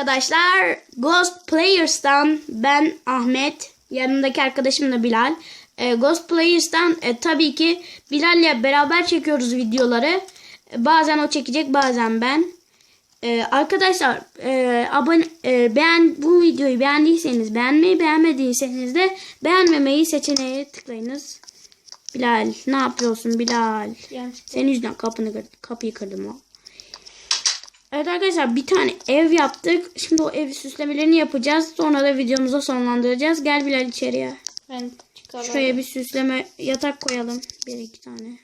Arkadaşlar Ghost Players'tan ben Ahmet, yanımdaki arkadaşım da Bilal. Ee, Ghost Players'tan e, tabii ki Bilal'le beraber çekiyoruz videoları. E, bazen o çekecek, bazen ben. Ee, arkadaşlar e, abone e, beğen bu videoyu beğendiyseniz beğenmeyi, beğenmediyseniz de beğenmemeyi seçeneğe tıklayınız. Bilal ne yapıyorsun Bilal? Senin yüzünden kapını kapıyı kırdım o. Evet arkadaşlar bir tane ev yaptık. Şimdi o ev süslemelerini yapacağız. Sonra da videomuzu sonlandıracağız. Gel Bilal içeriye. Ben çıkarım. Şuraya bir süsleme yatak koyalım. Bir iki tane.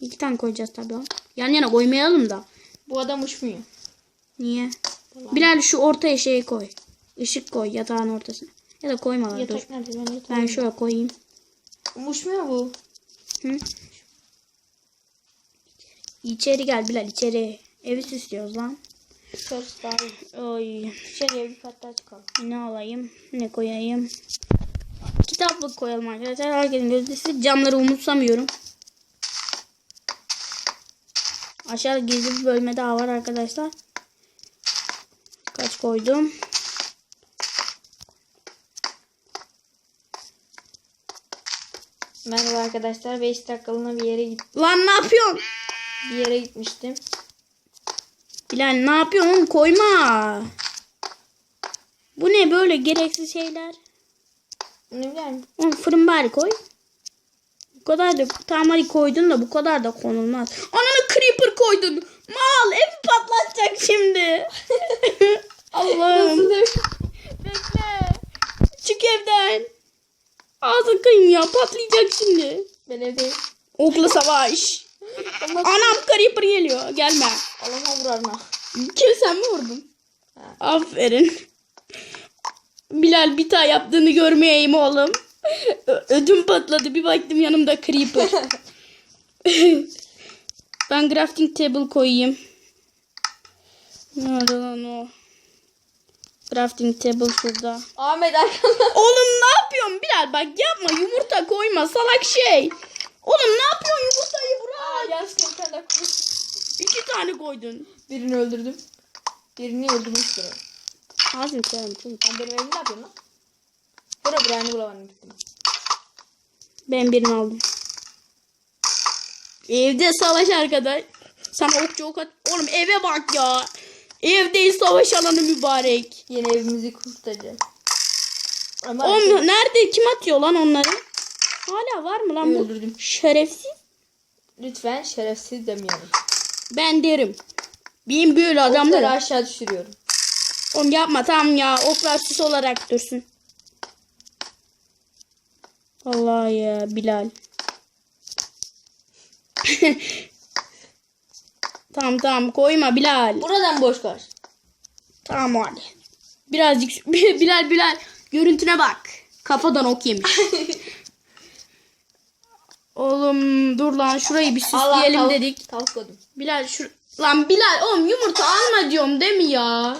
İki tane koyacağız tabii. Yan yana koymayalım da. Bu adam uçmuyor. Niye? Bilal şu ortaya şey koy. Işık koy yatağın ortasına. Ya da koyma lan, dur. Nerede? Ben. Ben şöyle koyayım. Uçmuyor bu. Hı? İçeri gel Bilal içeri. Evi süslüyoruz lan. Dışarısı daha iyi. Oy. Dışarıya bir kat daha çıkalım. Ne alayım? Ne koyayım? Kitaplık koyalım arkadaşlar. Herkesin gözü camları umutsamıyorum. Aşağıda gizli bir bölme daha var arkadaşlar. Kaç koydum? Merhaba arkadaşlar. 5 dakikalığına bir yere git Lan ne yapıyorsun? bir yere gitmiştim. Bilal ne yapıyorsun? Koyma. Bu ne böyle gereksiz şeyler? Ne bileyim. Oğlum fırın bari koy. Bu kadar da tamam hadi koydun da bu kadar da konulmaz. Ananı creeper koydun. Mal evi patlatacak şimdi. Allah'ım. Bekle. Çık evden. Ağzın kıyım ya patlayacak şimdi. Ben evdeyim. Okla savaş. Anam creeper geliyor. Gelme. Allah'ıma vurarına. Kim sen mi vurdun? Aferin. Bilal bir tane yaptığını görmeyeyim oğlum. Ödüm patladı. Bir baktım yanımda creeper. ben crafting table koyayım. Nerede lan o? Crafting table şurada. Ahmet arkanda. Oğlum ne yapıyorsun Bilal? Bak yapma yumurta koyma salak şey. Oğlum ne yapıyorsun bırak. Yanlışlıkla bir tane daha koydum. İki tane koydun. Birini öldürdüm. Birini öldürmüştüm. Ağzını çocuk. Sen benim evimi ne yapıyorsun lan? Bura Brian'ı bulamadım gittim. Ben birini aldım. Evde savaş arkadaş. Sana okçu ok at. Oğlum eve bak ya. Ev değil savaş alanı mübarek. Yeni evimizi kurtaracağız. Ama Oğlum nerede? Kim atıyor lan onları? Hala var mı lan bu? Öldürdüm. Şerefsiz. Lütfen şerefsiz demeyelim. Ben derim. Benim böyle Okları adamları. aşağı düşürüyorum. Oğlum yapma tamam ya. Oklar süs olarak dursun. Allah ya Bilal. tamam tamam koyma Bilal. Buradan boş kar. Tamam hadi. Birazcık Bilal Bilal görüntüne bak. Kafadan ok yemiş. Oğlum dur lan şurayı bir süsleyelim tavuk- dedik. Koydum. Bilal şu lan Bilal oğlum yumurta alma diyorum değil mi ya?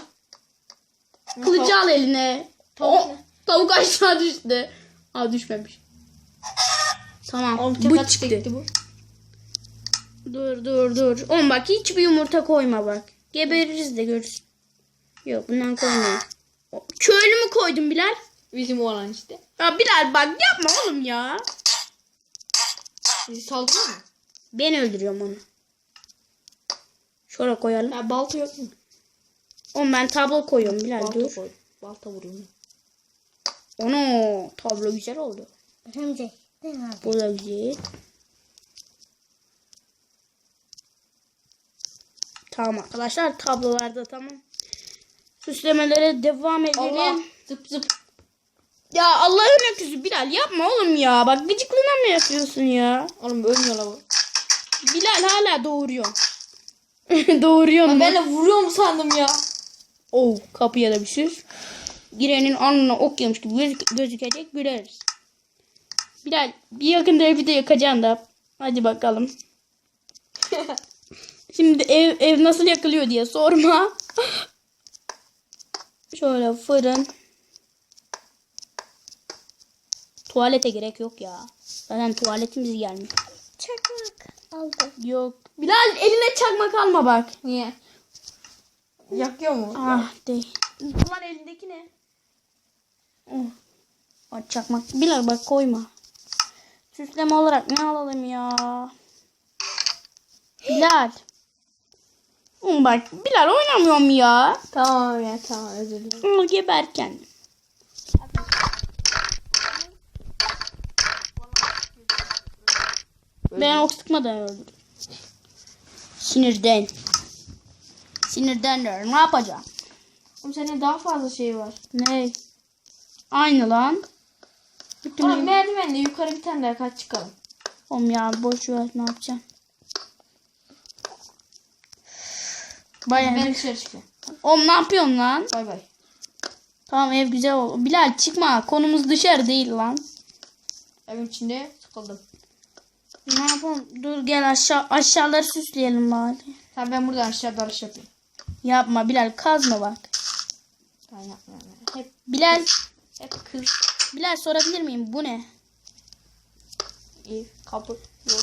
Kılıcı al eline. Tavuk O- tavuk aşağı düştü. Aa düşmemiş. Tamam Oğlum bu çıktı. bu. Dur dur dur. Oğlum bak hiçbir yumurta koyma bak. Gebeririz de görürsün. Yok bundan koymayın. O- Köylü mü koydun Bilal? Bizim olan işte. Ya Bilal bak yapma oğlum ya. Bizi saldırıyor mu? Ben öldürüyorum onu. Şöyle koyalım. Ya balta yok mu? Oğlum ben tablo koyuyorum Bilal Balta dur. koy. Balta vuruyorum. Ono tablo güzel oldu. Şimdi Bu da güzel. Tamam arkadaşlar tablolarda tamam. Süslemelere devam edelim. Allah. Zıp zıp. Ya Allah'ın öküzü Bilal yapma oğlum ya. Bak gıcıklığına mı yapıyorsun ya? Oğlum ölmüyor la bu. Bilal hala doğuruyor. doğuruyor mu? Ben de vuruyorum sandım ya. Oh kapıya da bir süs. Girenin alnına ok yemiş gibi gözük- gözükecek güleriz. Bilal bir yakında evi de yakacaksın da. Hadi bakalım. Şimdi ev, ev nasıl yakılıyor diye sorma. Şöyle fırın. Tuvalete gerek yok ya. Zaten tuvaletimiz gelmiş. çakmak aldım. Yok. Bilal eline çakmak alma bak. Niye? Yakıyor mu? Ah değil. Ulan elindeki ne? Oh. Bak çakmak. Bilal bak koyma. Süsleme olarak ne alalım ya? Bilal. Oğlum bak Bilal oynamıyorum ya. Tamam ya tamam özür dilerim. Onu geberken. Ben ok sıkmadan öldüm. Sinirden. Sinirden de ne yapacağım? Oğlum senin daha fazla şey var. Ne? Aynı lan. Bütün Oğlum merdivenle yukarı bir tane daha kaç çıkalım. Oğlum ya boş ver ne yapacağım? Bayağı. Ben dışarı çıkıyorum. Oğlum ne yapıyorsun lan? Bay bay. Tamam ev güzel oldu. Bilal çıkma. Konumuz dışarı değil lan. Evin içinde sıkıldım. Ne yapalım? Dur gel aşağı aşağıları süsleyelim bari. Tamam ben buradan aşağı dalış yapayım. Yapma Bilal kazma bak. Tamam yapmıyorum. ya. Hep, Bilal hep kız. Bilal sorabilir miyim? Bu ne? Ev, kapı, yol.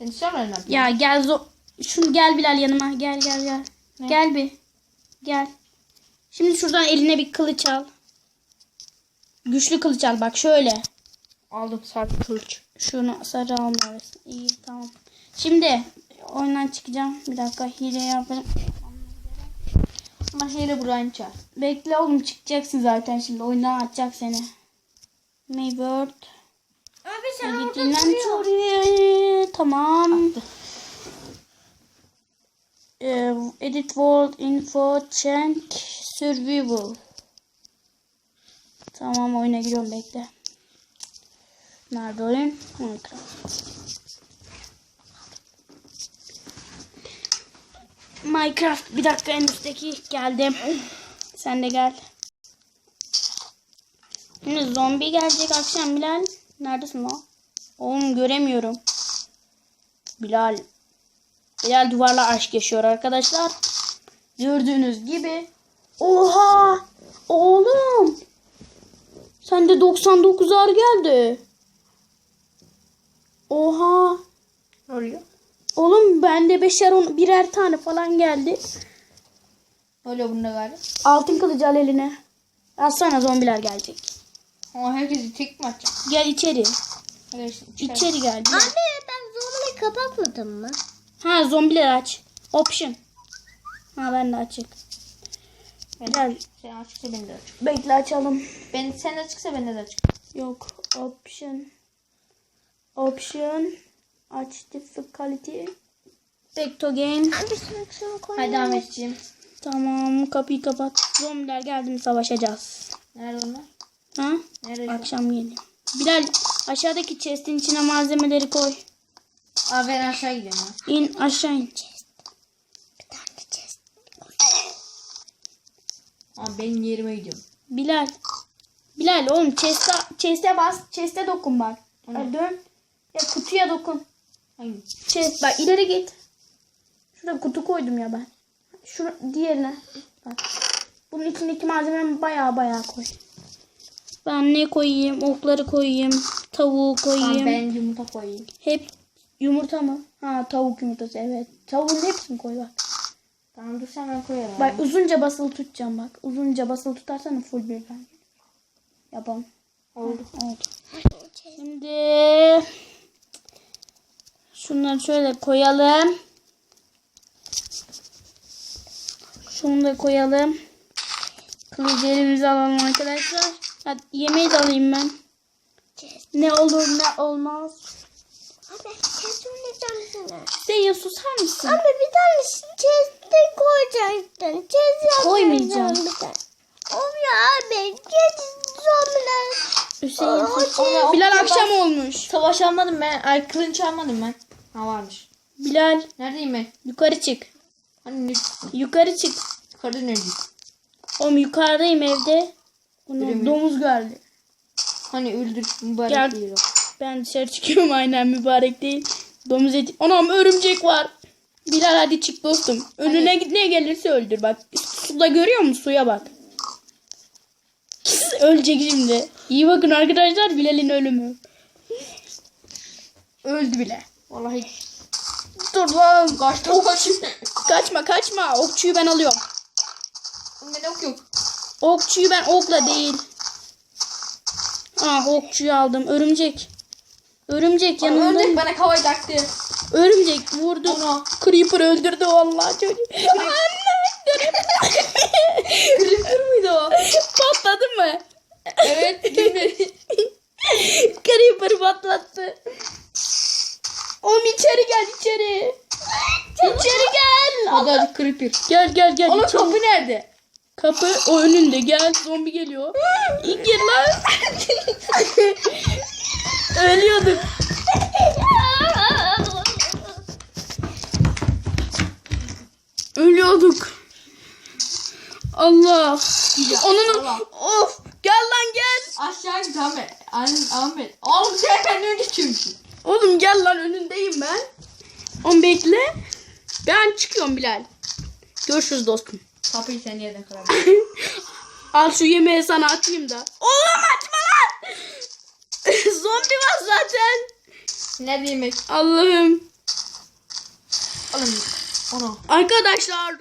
Ben yapayım? Ya gel zo şunu gel Bilal yanıma. Gel gel gel. Ne? Gel bir. Gel. Şimdi şuradan eline bir kılıç al. Güçlü kılıç al bak şöyle. Aldım saat kılıç. Şunu sarı almalısın. İyi tamam. Şimdi oyundan çıkacağım. Bir dakika hile yapayım. Ama şeyle Brian çağır. Bekle oğlum çıkacaksın zaten şimdi. Oyundan atacak seni. Maybird. Abi Edit inventory. Tamam. Ee, edit world info change survival. Tamam oyuna giriyorum bekle. Nerede oyun? Minecraft. Minecraft bir dakika en üstteki geldim. Sen de gel. Şimdi zombi gelecek akşam Bilal. Neredesin o? Oğlum göremiyorum. Bilal. Bilal duvarla aşk yaşıyor arkadaşlar. Gördüğünüz gibi. Oha! Oğlum! Sende 99'ar geldi. Oha! Ne oluyor? Oğlum bende beşer on, birer tane falan geldi. Ne oluyor bunda galiba? Altın kılıcı al eline. Az sonra zombiler gelecek. Ama herkesi tek mi atacak? Gel içeri. Hadi içeri. İçeri gel. Anne ben zombiyi kapatmadım mı? Ha zombiler aç. Option. Ha ben de açık. Gel. Sen açıksa ben de açık. Bekle açalım. Ben, sen açıksa ben de açık. Yok. Option. Option. Aç difficulty. Back to game. Hadi Ahmetciğim. Tamam kapıyı kapat. Zombiler geldi mi savaşacağız. Nerede onlar? Ha? Nerede? Akşam geliyor. Bilal aşağıdaki chest'in içine malzemeleri koy. Aa ben aşağı gidiyorum ya. İn aşağı in. Bir tane chest. Aa benim yerime gidiyorum. Bilal. Bilal oğlum chest'e, chest'e bas. Chest'e dokun bak. Dön. Ya kutuya dokun. Hangi? Chest bak ileri git. Şurada kutu koydum ya ben. Şu diğerine. Bak. Bunun içindeki malzemeleri baya baya koy. Ben ne koyayım? Okları koyayım. Tavuğu koyayım. Tamam ben yumurta koyayım. Hep yumurta mı? Ha tavuk yumurtası evet. Tavuğun hepsini koy bak. Tamam dur sen ben koyarım. Bak uzunca basılı tutacağım bak. Uzunca basılı tutarsan full birden. Yapalım. Oldu. Oldu. Şimdi şunları şöyle koyalım. Şunu da koyalım. Kılıcı elimize alalım arkadaşlar. Hadi yemeği de alayım ben. Ne olur ne olmaz. Anne chest oynayacağım sana. Zeya susar mısın? Anne bir tane chest'e koyacaktın. Chest Koymayacağım. bir ya abi. Chest zombiler. Hüseyin sus. Ona Bilal akşam olmuş. Savaş almadım ben. Ay kılınç almadım ben. Ha varmış. Bilal Neredeyim ben? yukarı çık. Hani ne? Yukarı çık. Yukarıda neredeyim? Oğlum yukarıdayım evde. Bunu domuz geldi. Hani öldür mübarek Gel. değil o. Ben dışarı çıkıyorum aynen mübarek değil. Domuz eti. Anam örümcek var. Bilal hadi çık dostum. Önüne git ne gelirse öldür bak. Suda görüyor musun? Suya bak. Ölecek şimdi. İyi bakın arkadaşlar Bilal'in ölümü. Öldü bile. Vallahi Dur lan. kaçtım kaç. Kaçma kaçma. Okçuyu ben alıyorum. Bende ok yok. Okçuyu ben okla değil. Ah okçuyu aldım. Örümcek. Örümcek yanımda. ördek bana kavayı taktı. Örümcek vurdu. Ana. Creeper öldürdü vallahi çocuğu. Anne. Creeper mıydı o? Patladı mı? Evet. Creeper. Creeper patlattı. Oğlum içeri gel içeri. İçeri gel. Hadi Creeper. Gel gel gel. Onun içeri. kapı nerede? Kapı o önünde gel zombi geliyor. Gir lan. Ölüyorduk. Ölüyorduk. Allah. Onun Allah. of gel lan gel. Aşağı git Ahmet. Ahmet. Ahmet. Oğlum sen benden önce çıkmışsın. Oğlum gel lan önündeyim ben. Oğlum bekle. Ben çıkıyorum Bilal. Görüşürüz dostum. Kapıyı sen yerden kırabilirsin. Al şu yemeği sana atayım da. Oğlum açma lan. Zombi var zaten. Nerede yemek? Allah'ım. Alın. Onu. Arkadaşlar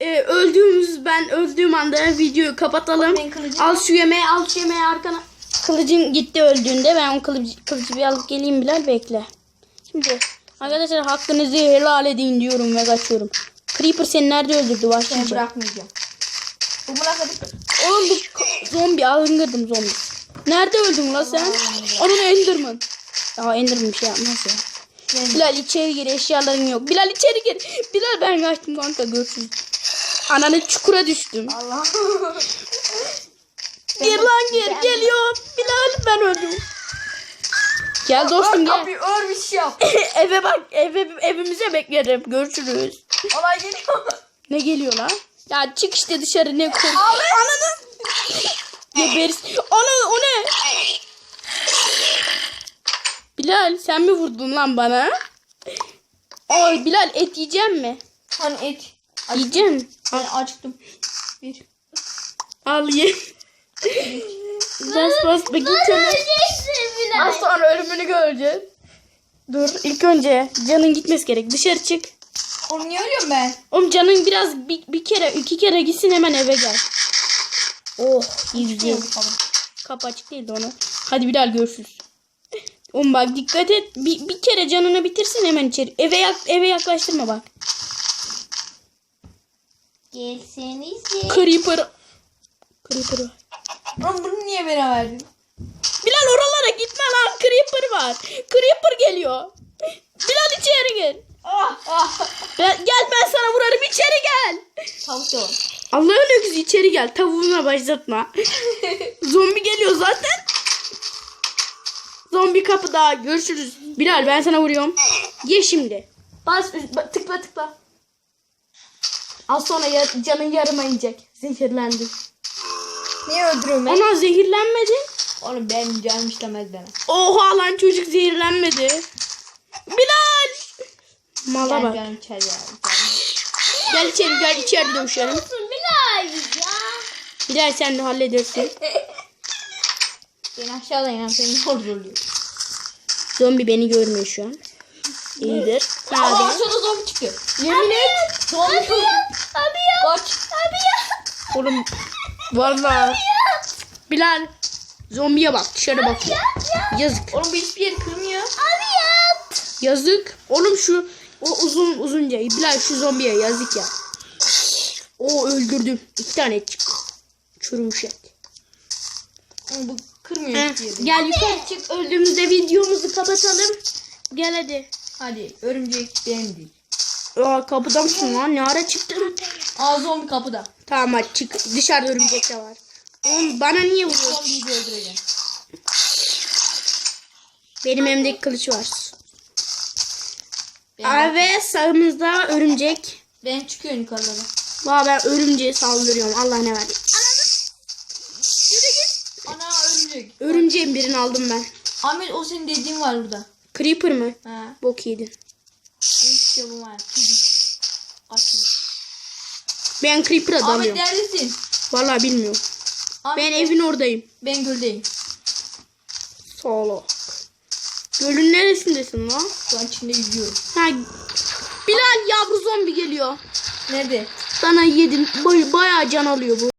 e, öldüğümüz ben öldüğüm anda videoyu kapatalım. Kılıcım Al şu yemeği al şu yemeği arkana. Kılıcın gitti öldüğünde ben o kılıcı, kılıcı bir alıp geleyim Bilal bekle. Şimdi arkadaşlar hakkınızı helal edin diyorum ve kaçıyorum. Creeper seni nerede öldürdü Seni başlayacağım. bırakmayacağım. Bu bırakmadık. Oğlum bu zombi alındırdım zombi. Nerede öldün la sen? Onun Enderman. Aa Enderman bir şey yapmaz ya. Yani. Bilal içeri gir eşyaların yok. Bilal içeri gir. Bilal ben kaçtım kanka görüşürüz. Ananı çukura düştüm. Allah. Gir lan gir geliyor. Bilal ben öldüm. Gel dostum gel. Kapıyı ör bir şey yap. eve bak eve, evimize beklerim. Görüşürüz. Olay geliyor. Ne geliyor lan? Ya çık işte dışarı ne kork. Ananı. Geberiz. Ana o ne? Bilal sen mi vurdun lan bana? Ay Bilal et yiyecek mi? Hani et. Yiyeceksin. Ben acıktım. Bir. Al ye. Bas bas bak içeri. Az sonra ölümünü göreceğiz. Dur ilk önce canın gitmesi gerek. Dışarı çık. Oğlum niye ölüyorum ben? Oğlum canın biraz bir, bir kere iki kere gitsin hemen eve gel. Oh iyi Kapı açık değildi onu. Hadi Bilal görüşürüz. Oğlum bak dikkat et. Bir, bir kere canını bitirsin hemen içeri. Eve yak, eve yaklaştırma bak. Gelsenize. Creeper. Creeper var. Oğlum bunu niye bana verdin? Bilal oralara gitme lan. Creeper var. Creeper geliyor. Bilal içeri gel. Ah ah. Gel gel, ben sana vurarım içeri gel. Tavuk da var. Allah'ın öküzü içeri gel. Tavuğuna başlatma. Zombi geliyor zaten. Zombi kapıda. Görüşürüz. Bilal ben sana vuruyorum. Ye şimdi. Bas ba- tıkla tıkla. Az sonra ya, canın yarıma inecek. Zehirlendin. Niye öldürüyorum ben? Ana zehirlenmedin. Oğlum benim canım istemez bana. Oha lan çocuk zehirlenmedi. Bilal. Mala Gel bak. canım içeri. Canım. Gel içeri gel içeri dövüşelim. Bilal sen de halledersin. Ben aşağıda inen seni zor zorluyor. Zombi beni görmüyor şu an. İyidir. Aa Hadi. sonra zombi çıktı. Yemin et. Zombi çıktı. Abi ya. Kaç. Abi ya. Oğlum vallahi. Bilal zombiye bak dışarı bakıyor. Yazık. Oğlum bir hiçbir yer kırmıyor. Abi ya. Yazık. Oğlum şu o uzun uzunca Bilal şu zombiye yazık ya. O öldürdüm. İki tane çıktı. Çürümüş et. Oğlum bu kırmıyor Heh. Gel yukarı çık. Öldüğümüzde videomuzu kapatalım. Gel hadi. Hadi örümcek beğendik. Aa, kapıda mısın lan? Ne ara çıktın? Aa zombi kapıda. Tamam hadi çık. Dışarıda örümcek de var. Oğlum bana niye vuruyorsun? Zombiyi de öldüreceğim. Benim elimdeki kılıç var. Ben, ve sağımızda örümcek. ben çıkıyorum yukarılara. Valla ben örümceğe saldırıyorum. Allah ne verdi. Ana örümcek. Örümceğin birini aldım ben. Ahmet o senin dediğin var burada. Creeper mı? Ha. Bok yedin. Benim kitabım var. Yıl. Ben Creeper'a Ahmet dalıyorum. neredesin? Valla bilmiyorum. Ahmet, Ben evin oradayım. Ben göldeyim. Solo. Gölün neresindesin lan? Şu an içinde yüzüyorum. Ha, Bilal yavru zombi geliyor. Nerede? Sana yedin. Bay, bayağı can alıyor bu.